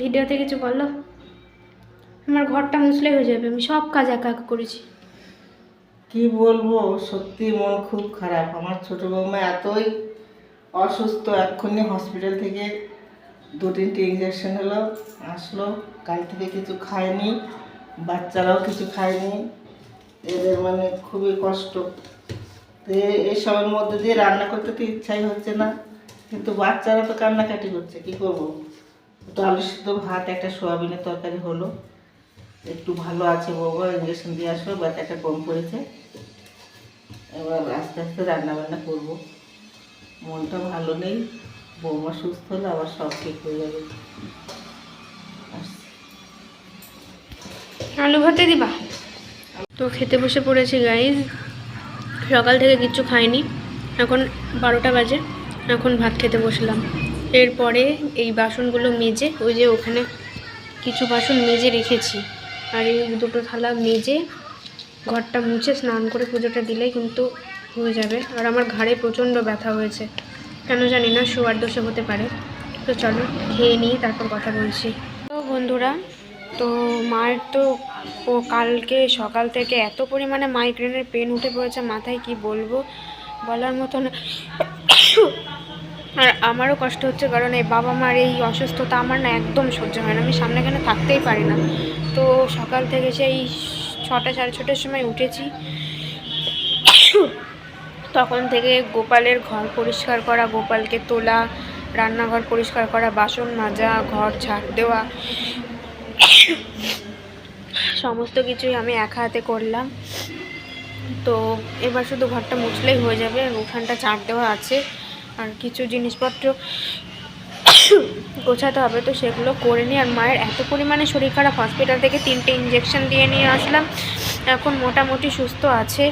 ভিডিওতে কিছু বলো? আমার ঘরটা মুছলে হয়ে যাবে, আমি সব কাজ একা একা করেছি। কি বলব, সত্যি মন খুব খারাপ। আমার ছোট বৌমা এতই অসুস্থ, এক্ষুনি হসপিটাল থেকে দু তিনটে ইঞ্জেকশন হলো, আসলো, কাল থেকে কিছু খায়নি, বাচ্চারাও কিছু খায়নি। এদের মানে খুবই কষ্ট। তো এসবের মধ্যে দিয়ে রান্না করতে তো ইচ্ছাই হচ্ছে না, কিন্তু বাচ্চারা তো কান্নাকাটি করছে, কি করব? আলু সিদ্ধ ভাত, একটা সোয়াবিনের তরকারি হলো। একটু ভালো আছে বাবা ইঞ্জেকশন দিয়ে আসলো ব্যথাটা কম পড়েছে এবার আস্তে আস্তে রান্না বান্না করব। মনটা ভালো নেই, বৌমা সুস্থ হলে, আবার সব ঠিক হয়ে যাবে। আলু ভাতে দিবা? তো খেতে বসে পড়েছি গাইজ সকাল থেকে কিচ্ছু খাইনি। এখন বারোটা বাজে, এখন ভাত খেতে বসলাম। এরপরে এই বাসনগুলো মেজে, ওই যে ওখানে কিছু বাসন মেজে রেখেছি। আর এই দুটো থালা মেজে ঘরটা মুছে স্নান করে পুজোটা দিলে কিন্তু হয়ে যাবে। আর আমার ঘাড়ে প্রচণ্ড ব্যথা হয়েছে। কেন জানি না, শোয়ার দোষে হতে পারে। তো চলো, খেয়ে নিই, তারপর কথা বলছি। তো বন্ধুরা, তো মায়ের তো, ও কালকে সকাল থেকে এত পরিমাণে মাইগ্রেনের পেন উঠে পড়েছে, মাথায় কি বলব? বলার মতো না। আর আমারও কষ্ট হচ্ছে কারণ এই বাবা মার এই অসুস্থতা আমার না একদম সহ্য হয় না। আমি সামনে এখানে থাকতেই পারি না। তো সকাল থেকে সেই ছটা, সাড়ে ছটার সময় উঠেছি। তখন থেকে গোপালের ঘর পরিষ্কার করা, গোপালকে তোলা, রান্নাঘর পরিষ্কার করা, বাসন মাজা, ঘর ঝাড় দেওয়া, সমস্ত কিছুই আমি একা হাতে করলাম। তো এবার শুধু ঘরটা মুছলেই হয়ে যাবে। উঠানটা চার দেওয়া আছে। আর কিছু জিনিসপত্র গোছাতে হবে, তো সেগুলো করে নিই। আর মায়ের এত পরিমাণে শরীর খারাপ হসপিটাল থেকে তিনটে ইঞ্জেকশন দিয়ে নিয়ে আসলাম। এখন মোটামুটি সুস্থ আছে।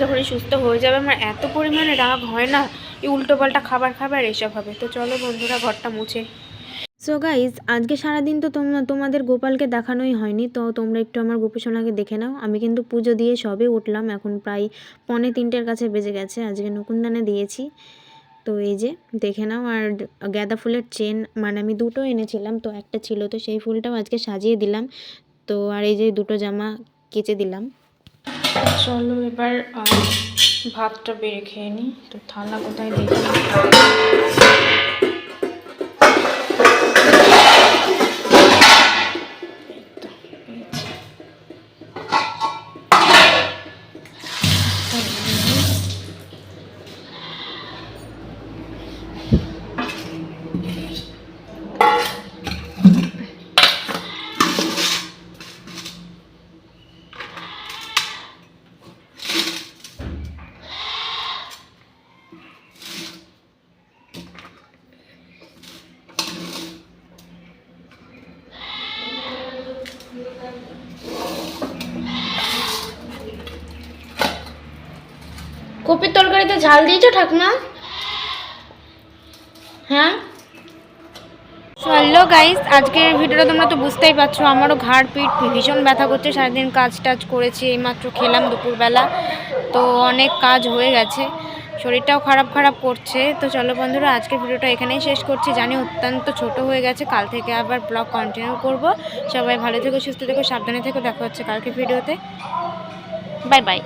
যখনই সুস্থ হয়ে যাবে, আমার এত পরিমাণে রাগ হয় না, এই উল্টোপাল্টা খাবার খাবার এসব হবে। তো চলো বন্ধুরা, ঘরটা মুছে। সো গাইজ আজকে সারাদিন তো তোমরা, তোমাদের গোপালকে দেখানোই হয়নি, তো তোমরা একটু আমার গোপীসোনাকে দেখে নাও। আমি কিন্তু পুজো দিয়ে সবে উঠলাম, এখন প্রায় পৌনে তিনটের কাছে বেজে গেছে, আজকে নকুনদানে দিয়েছি। তো এই যে, দেখে নাও আর গাঁদা ফুলের চেন মানে আমি দুটো এনেছিলাম, তো একটা ছিল, তো সেই ফুলটাও আজকে সাজিয়ে দিলাম। তো আর এই যে দুটো জামা কেচে দিলাম। চলো এবার ভাতটা বেড়ে খেয়ে নিই তো থালা কোথায় দেখি। কপির তরকারিতে ঝাল দিয়েছ, ঠাকুমা? হ্যাঁ? হ্যালো গাইস, আজকের ভিডিওটা তোমরা তো বুঝতেই পারছ, আমারও ঘাড়, পিঠ ভীষণ ব্যথা করছে, সারাদিন কাজ টাজ করেছি, এইমাত্র খেলাম দুপুরবেলা, তো অনেক কাজ হয়ে গেছে, শরীরটাও খারাপ খারাপ করছে, তো চলো বন্ধুরা, আজকের ভিডিওটা এখানেই শেষ করছি, জানি অত্যন্ত ছোট হয়ে গেছে, কাল থেকে আবার ব্লগ কন্টিনিউ করব, সবাই ভালো থেকো, সুস্থ থেকো, সাবধানে থেকো, দেখা হচ্ছে কালকে ভিডিওতে বাই বাই